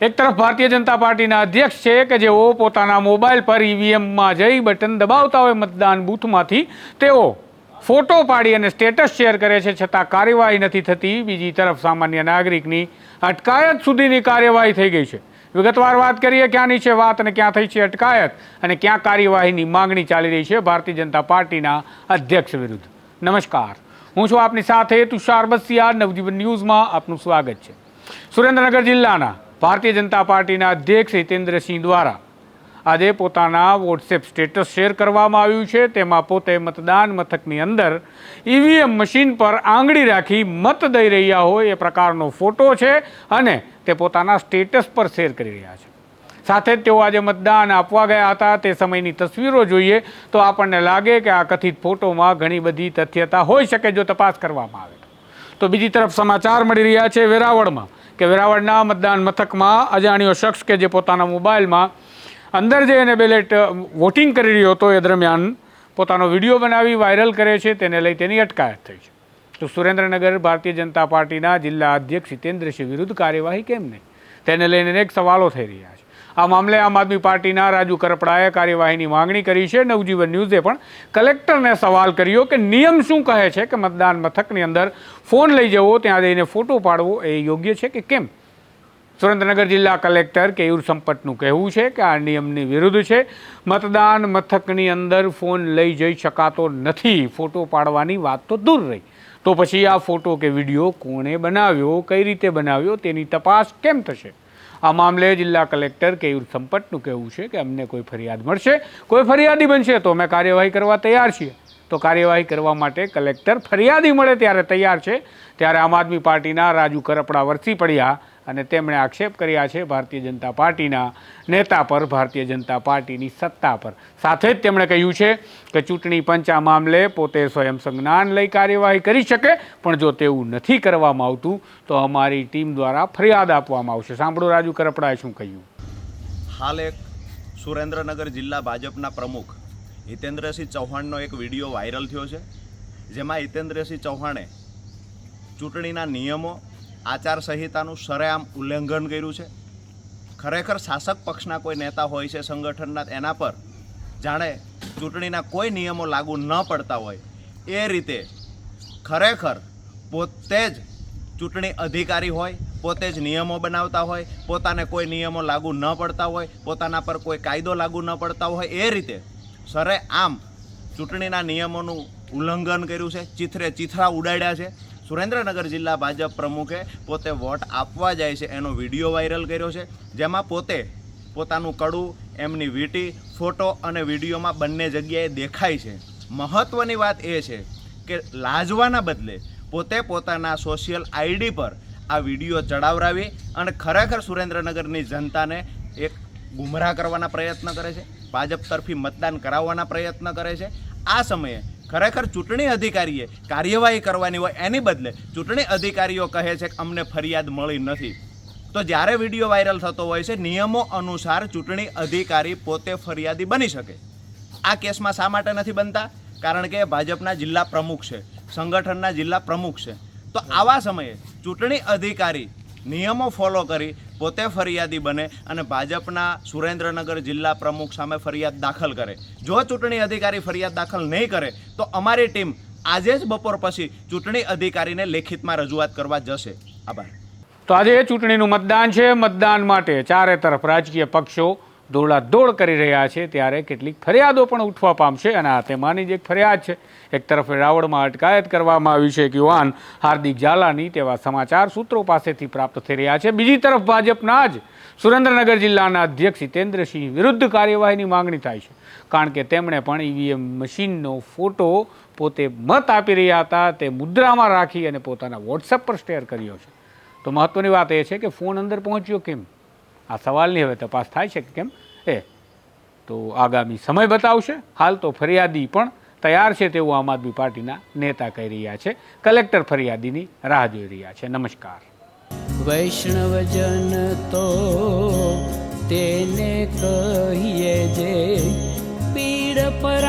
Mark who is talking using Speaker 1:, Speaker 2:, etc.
Speaker 1: એક તરફ ભારતીય જનતા પાર્ટીના અધ્યક્ષ છે કે જેઓ પોતાના મોબાઈલ પર ઈવીએમમાં જઈ બટન દબાવતા હોય મતદાન બૂથમાંથી, તેઓ ફોટો પાડી અને સ્ટેટસ શેર કરે છે છતાં કાર્યવાહી નથી થતી. બીજી તરફ સામાન્ય નાગરિકની અટકાયત સુધીની કાર્યવાહી થઈ ગઈ છે. વિગતવાર વાત કરીએ ક્યાંની છે વાત અને ક્યાં થઈ છે અટકાયત અને ક્યાં કાર્યવાહીની માંગણી ચાલી રહી છે ભારતીય જનતા પાર્ટીના અધ્યક્ષ વિરુદ્ધ. નમસ્કાર. હું છું આપની સાથે તુષાર બસિયા નવજીવન ન્યૂઝમાં આપનું સ્વાગત છે. સુરેન્દ્રનગર જિલ્લાના ભારતીય જનતા પાર્ટીના અધ્યક્ષ હિતેન્દ્રસિંહ દ્વારા. આજે પોતાના વોટ્સએપ સ્ટેટસ શેર કરવામાં આવ્યું છે. તેમાં પોતે મતદાન મથકની અંદર ઈવીએમ મશીન પર આંગળી રાખી મત દઈ રહ્યા હોય એ પ્રકારનો ફોટો છે અને તે પોતાના સ્ટેટસ પર શેર કરી રહ્યા છે. સાથે જ તેઓ આજે મતદાન આપવા ગયા હતા. તે સમયની તસવીરો જોઈએ તો આપણને લાગે કે આ કથિત ફોટોમાં ઘણી બધી તથ્યતા હોઈ શકે જો તપાસ કરવામાં આવે. તો. બીજી તરફ સમાચાર મળી રહ્યા છે વેરાવળમાં. કે વેરાવળના મતદાન મથકમાં અજાણ્યો શખ્સ કે જે પોતાના મોબાઈલમાં અંદર જઈને બેલેટ વોટિંગ કરી રહ્યો હતો, એ દરમિયાન પોતાનો વીડિયો બનાવી વાયરલ કરે છે, તેને લઈ તેની અટકાયત થઈ છે. તો સુરેન્દ્રનગર ભારતીય જનતા પાર્ટીના જિલ્લા અધ્યક્ષ હિતેન્દ્રસિંહ વિરુદ્ધ કાર્યવાહી કેમ નહીં? તેને લઈને અનેક સવાલો થઈ રહ્યા છે. આ મામલે આમ આદમી પાર્ટીના રાજુ કરપડાએ કાર્યવાહીની માંગણી કરી છે. નવજીવન ન્યૂઝે પણ કલેક્ટરને સવાલ કર્યો કે નિયમ શું કહે છે કે મતદાન મથકની અંદર ફોન લઈ જવો, ત્યાં જઈને ફોટો પાડવો એ યોગ્ય છે કે કેમ? સુરેન્દ્રનગર જિલ્લા કલેક્ટર કેયુર સંપતનું કહેવું છે કે આ નિયમની વિરુદ્ધ છે. મતદાન મથકની અંદર ફોન લઈ જઈ શકાતો નથી. ફોટો પાડવાની વાત તો દૂર રહી. તો પછી આ ફોટો કે વીડિયો કોણે બનાવ્યો, કઈ રીતે બનાવ્યો, તેની તપાસ કેમ થશે? આ મામલે જિલ્લા કલેક્ટર કેયુર સંપતનું કહેવું છે કે અમને કોઈ ફરિયાદ મળશે, કોઈ ફરિયાદી બનશે તો અમે કાર્યવાહી કરવા તૈયાર છીએ. તો કાર્યવાહી કરવા માટે કલેક્ટર ફરિયાદી મળે ત્યારે તૈયાર છે. ત્યારે આમ આદમી પાર્ટીના રાજુ કરપડા વરસી પડ્યા અને તેમણે આક્ષેપ કર્યા છે ભારતીય જનતા પાર્ટીના નેતા પર, ભારતીય જનતા પાર્ટીની સત્તા પર. સાથે જ તેમણે કહ્યું છે કે ચૂંટણી પંચ આ મામલે પોતે સ્વયં સંજ્ઞાન લઈ કાર્યવાહી કરી શકે, પણ જો તેવું નથી કરવામાં આવતું, તો અમારી ટીમ દ્વારા ફરિયાદ આપવામાં આવશે. સાંભળો રાજુ કરપડાએ શું કહ્યું.
Speaker 2: હાલ એક સુરેન્દ્રનગર જિલ્લા ભાજપના પ્રમુખ હિતેન્દ્રસિંહ ચૌહાણનો એક વીડિયો વાયરલ થયો છે, જેમાં હિતેન્દ્રસિંહ ચૌહાણે ચૂંટણીના નિયમો આચારસંહિતાનું સરેઆમ ઉલ્લંઘન કર્યું છે. ખરેખર શાસક પક્ષના કોઈ નેતા હોય છે સંગઠનના, એના પર જાણે ચૂંટણીના કોઈ નિયમો લાગુ ન પડતા હોય. એ રીતે ખરેખર પોતે જ ચૂંટણી અધિકારી હોય, પોતે જ નિયમો બનાવતા હોય, પોતાને કોઈ નિયમો લાગુ ન પડતા હોય, પોતાના પર કોઈ કાયદો લાગુ ન પડતા હોય, એ રીતે સરે આમ ચૂંટણીના નિયમોનું ઉલ્લંઘન કર્યું છે. ચિથરે ચિથરા ઉડાડ્યા છે. સુરેન્દ્રનગર જિલ્લા ભાજપ પ્રમુખે પોતે વોટ આપવા જાય છે એનો વીડિયો વાયરલ કર્યો છે, જેમાં પોતે પોતાનું કડું, એમની વીંટી, ફોટો અને વિડીયોમાં બંને જગ્યાએ દેખાય છે. મહત્ત્વની વાત એ છે કે લાજવાના બદલે પોતે પોતાના સોશિયલ આઈડી પર આ વીડિયો ચડાવરાવી અને ખરેખર સુરેન્દ્રનગરની જનતાને એક ગુમરાહ કરવાના પ્રયત્ન કરે છે, ભાજપ તરફી મતદાન કરાવવાના પ્રયત્ન કરે છે. આ સમયે ખરેખર ચૂંટણી અધિકારીએ કાર્યવાહી કરવાની હોય એની બદલે ચૂંટણી અધિકારીઓ કહે છે કે અમને ફરિયાદ મળી નથી. તો જ્યારે વીડિયો વાયરલ થતો હોય છે, નિયમો અનુસાર ચૂંટણી અધિકારી પોતે ફરિયાદી બની શકે. આ કેસમાં શા માટે નથી બનતા? કારણ કે ભાજપના જિલ્લા પ્રમુખ છે, સંગઠનના જિલ્લા પ્રમુખ છે. તો આવા સમયે ચૂંટણી અધિકારી નિયમો ફોલો કરી પોતે ફરિયાદી બને અને ભાજપના સુરેન્દ્રનગર જિલ્લા પ્રમુખ સામે ફરિયાદ દાખલ કરે. જો ચૂંટણી અધિકારી ફરિયાદ દાખલ નહીં કરે, તો અમારી ટીમ આજે જ બપોર પછી ચૂંટણી અધિકારીને લેખિતમાં રજૂઆત કરવા જશે. આભાર.
Speaker 1: તો આજે ચૂંટણીનું મતદાન છે. મતદાન માટે ચારે તરફ રાજકીય પક્ષો દોડાદોડ કરી રહ્યા છે ત્યારે કેટલીક ફરિયાદો પણ ઉઠવા પામશે અને આ તેમાંની જ એક ફરિયાદ છે. એક તરફ રાવળમાં અટકાયત કરવામાં આવી છે એક યુવાન. હાર્દિક ઝાલાની તેવા સમાચાર સૂત્રો પાસેથી પ્રાપ્ત થઈ રહ્યા છે. બીજી તરફ ભાજપના જ સુરેન્દ્રનગર જિલ્લાના અધ્યક્ષ હિતેન્દ્રસિંહ વિરુદ્ધ કાર્યવાહીની માંગણી થાય છે. કારણ કે તેમણે પણ ઈવીએમ મશીનનો ફોટો પોતે મત આપી રહ્યા હતા, તે મુદ્રામાં રાખી અને પોતાના વોટ્સઅપ પર શેર કર્યો છે. તો મહત્વની વાત એ છે કે ફોન અંદર પહોંચ્યો કેમ? આ સવાલની હવે તપાસ થાય છે કે કેમ? એ, તો આગામી સમય બતાવશે. હાલ તો ફરિયાદી પણ તૈયાર છે તેવું આમ આદમી પાર્ટીના નેતા કહી રહ્યા છે. કલેક્ટર ફરિયાદીની રાહ જોઈ રહ્યા છે. નમસ્કાર.
Speaker 3: વૈષ્ણવજન તો તેને કહીએ જે, પીડ પરાઈ